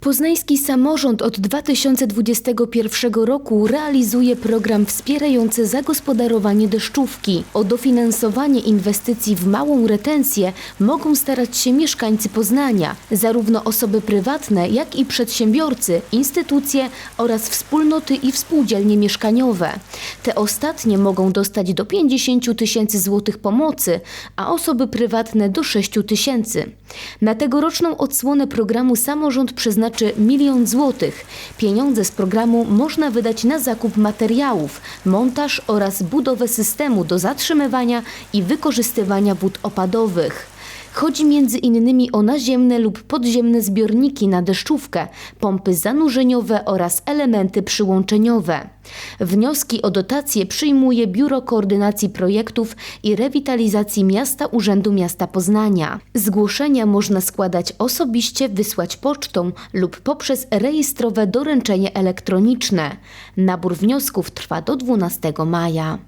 Poznański samorząd od 2021 roku realizuje program wspierający zagospodarowanie deszczówki. O dofinansowanie inwestycji w małą retencję mogą starać się mieszkańcy Poznania, zarówno osoby prywatne, jak i przedsiębiorcy, instytucje oraz wspólnoty i współdzielnie mieszkaniowe. Te ostatnie mogą dostać do 50 tysięcy złotych pomocy, a osoby prywatne do 6 tysięcy. Na tegoroczną odsłonę programu samorząd przeznaczy milion złotych. Pieniądze z programu można wydać na zakup materiałów, montaż oraz budowę systemu do zatrzymywania i wykorzystywania wód opadowych. Chodzi między innymi o naziemne lub podziemne zbiorniki na deszczówkę, pompy zanurzeniowe oraz elementy przyłączeniowe. Wnioski o dotacje przyjmuje Biuro Koordynacji Projektów i Rewitalizacji Miasta Urzędu Miasta Poznania. Zgłoszenia można składać osobiście, wysłać pocztą lub poprzez rejestrowe doręczenie elektroniczne. Nabór wniosków trwa do 12 maja.